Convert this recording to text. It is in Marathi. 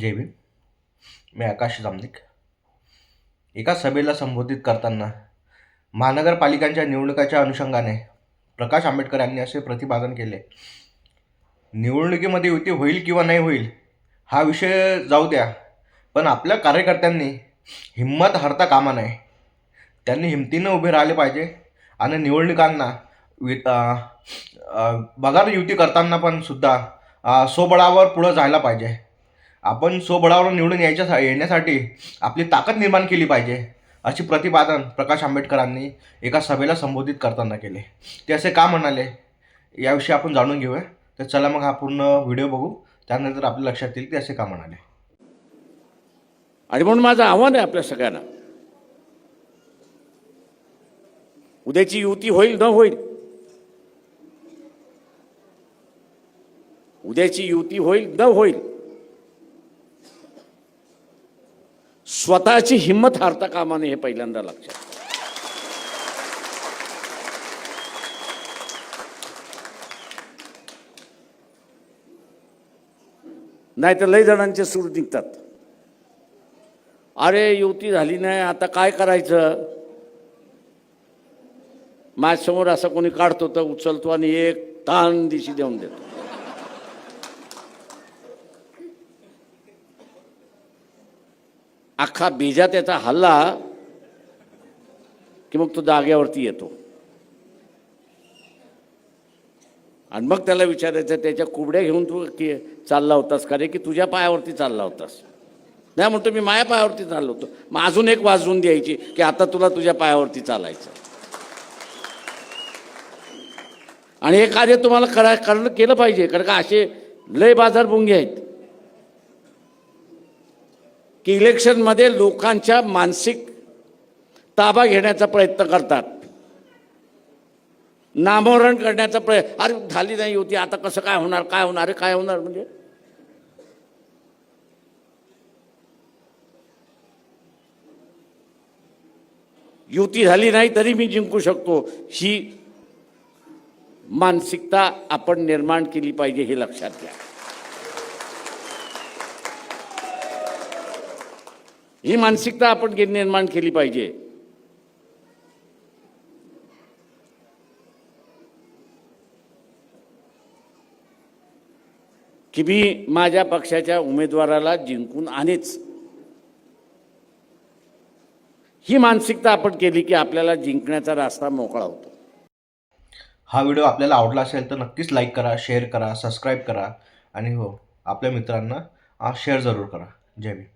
जय भीम. मी आकाश जामनिक. एका सभेला संबोधित करताना महानगरपालिकांच्या निवडणुकाच्या अनुषंगाने प्रकाश आंबेडकर यांनी असे प्रतिपादन केले. निवडणुकीमध्ये युती होईल किंवा नाही होईल हा विषय जाऊ द्या. पण आपल्या कार्यकर्त्यांनी हिंमत हरता कामा नये. त्यांनी हिमतीनं उभे राहिले पाहिजे आणि निवडणुकांना वि अं, बघा युती करताना पण सुद्धा सोबळावर पुढं जायला पाहिजे. आपण स्वबळावर निवडून यायच्या येण्यासाठी आपली ताकद निर्माण केली पाहिजे अशी प्रतिपादन प्रकाश आंबेडकरांनी एका सभेला संबोधित करताना केले. ते असे का म्हणाले याविषयी आपण जाणून घेऊया. तर चला मग हा पूर्ण व्हिडिओ बघू. त्यानंतर आपल्या लक्षात येईल ते असे का म्हणाले. आणि म्हणून माझं आव्हान आहे आपल्या सगळ्यांना. उद्याची युती होईल न होईल. उद्याची युती होईल न होईल. स्वतःची हिंमत हारता कामाने हे पहिल्यांदा लक्षात नाही तर लय जणांचे सूर निघतात. अरे युती झाली नाही आता काय करायचं? माझ्यासमोर असं कोणी काढतो तर उचलतो आणि एक ताण दिशी देऊन देतो. अख्खा बीजा त्याचा हल्ला की मग तो जाग्यावरती येतो. आणि मग त्याला विचारायचं त्याच्या कुबड्या घेऊन तू की चालला होतास का रे? की तुझ्या पायावरती चालला होतास? नाही म्हणतो मी माझ्या पायावरती चाललो होतो. मग अजून एक वाजवून द्यायची की आता तुला तुझ्या पायावरती चालायचं. आणि हे कार्य तुम्हाला करा करणं केलं पाहिजे. कारण का असे लय बाजार बुंगे आहेत. की इलेक्शनमध्ये लोकांच्या मानसिक ताबा घेण्याचा प्रयत्न करतात. नामोहरण करण्याचा प्रयत्न अरे झाली नाही होती आता कसं काय होणार काय होणार काय होणार म्हणजे? युती झाली नाही तरी मी जिंकू शकतो. ही मानसिकता आपण निर्माण केली पाहिजे हे लक्षात घ्या. ही मानसिकता आपण निर्माण केली पाहिजे. की मी माझ्या पक्षाच्या उमेदवाराला जिंकून आणेच. ही मानसिकता आपण केली की आपल्याला जिंकण्याचा रास्ता मोकळा होतो. हा व्हिडिओ आपल्याला आवडला असेल तर नक्कीच लाईक करा शेअर करा सबस्क्राईब करा आणि हो आपल्या मित्रांना शेअर जरूर करा. जय भीम.